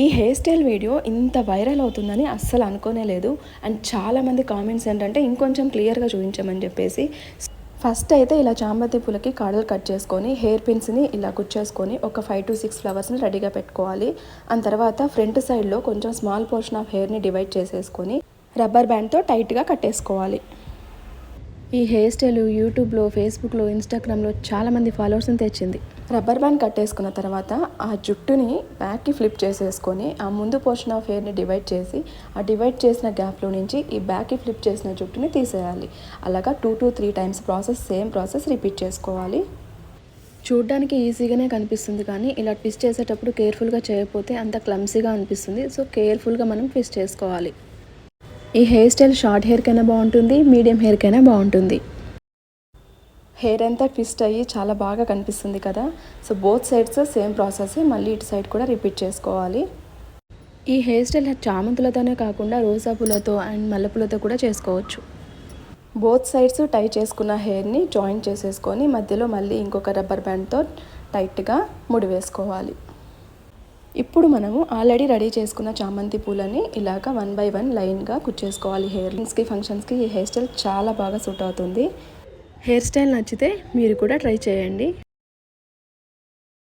ఈ hair style video ఇంత viral అవుతుందని అస్సలు అనుకోనే లేదు. అండ్ చాలామంది కామెంట్స్ ఏంటంటే ఇంకొంచెం క్లియర్గా చూపించమని చెప్పేసి. ఫస్ట్ అయితే ఇలా చామంతి పూలకి కాడలు కట్ చేసుకొని హెయిర్ పిన్స్ని ఇలా కుచ్చేసుకొని ఒక ఫైవ్ టు సిక్స్ ఫ్లవర్స్ని రెడీగా పెట్టుకోవాలి. ఆ తర్వాత ఫ్రంట్ సైడ్లో కొంచెం స్మాల్ పోర్షన్ ఆఫ్ హెయిర్ని డివైడ్ చేసేసుకొని రబ్బర్ బ్యాండ్తో టైట్గా కట్టేసుకోవాలి. ఈ హెయిర్ స్టైల్ యూట్యూబ్లో ఫేస్బుక్లో ఇన్స్టాగ్రామ్లో చాలామంది ఫాలోవర్స్ని తెచ్చింది. రబ్బర్ బ్యాండ్ కట్టేసుకున్న తర్వాత ఆ జుట్టుని బ్యాక్కి ఫ్లిప్ చేసేసుకొని ఆ ముందు పోర్షన్ ఆఫ్ హెయిర్ని డివైడ్ చేసి ఆ డివైడ్ చేసిన గ్యాప్లో నుంచి ఈ బ్యాక్కి ఫ్లిప్ చేసిన జుట్టుని తీసేయాలి. అలాగా two to three times process same process repeat చేసుకోవాలి. చూడ్డానికి ఈజీగానే కనిపిస్తుంది కానీ ఇలా ట్విస్ట్ చేసేటప్పుడు కేర్ఫుల్గా చేయకపోతే అంత క్లమ్సీగా అనిపిస్తుంది. సో కేర్ఫుల్గా మనం ట్విస్ట్ చేసుకోవాలి. ఈ హెయిర్ స్టైల్ షార్ట్ హెయిర్కైనా బాగుంటుంది మీడియం హెయిర్కైనా బాగుంటుంది. హెయిర్ అంతా ట్విస్ట్ అయ్యి చాలా బాగా కనిపిస్తుంది కదా. So both sides same process మళ్ళీ ఇటు సైడ్ కూడా రిపీట్ చేసుకోవాలి. ఈ హెయిర్ స్టైల్ చామంతులతోనే కాకుండా రోజా పూలతో అండ్ మల్లెపూలతో కూడా చేసుకోవచ్చు. బోత్ సైడ్స్ టై చేసుకున్న హెయిర్ని జాయిన్ చేసేసుకొని మధ్యలో మళ్ళీ ఇంకొక రబ్బర్ బ్యాండ్తో టైట్గా ముడి వేసుకోవాలి ఇప్పుడు మనము ఆల్రెడీ రెడీ చేసుకున్న చామంతి పూలని ఇలాగ వన్ బై వన్ లైన్గా కుచ్చేసుకోవాలి హెయిర్ రింగ్స్కి ఫంక్షన్స్కి ఈ హెయిర్ స్టైల్ చాలా బాగా సూట్ అవుతుంది. హెయిర్ స్టైల్ నచ్చితే మీరు కూడా ట్రై చేయండి.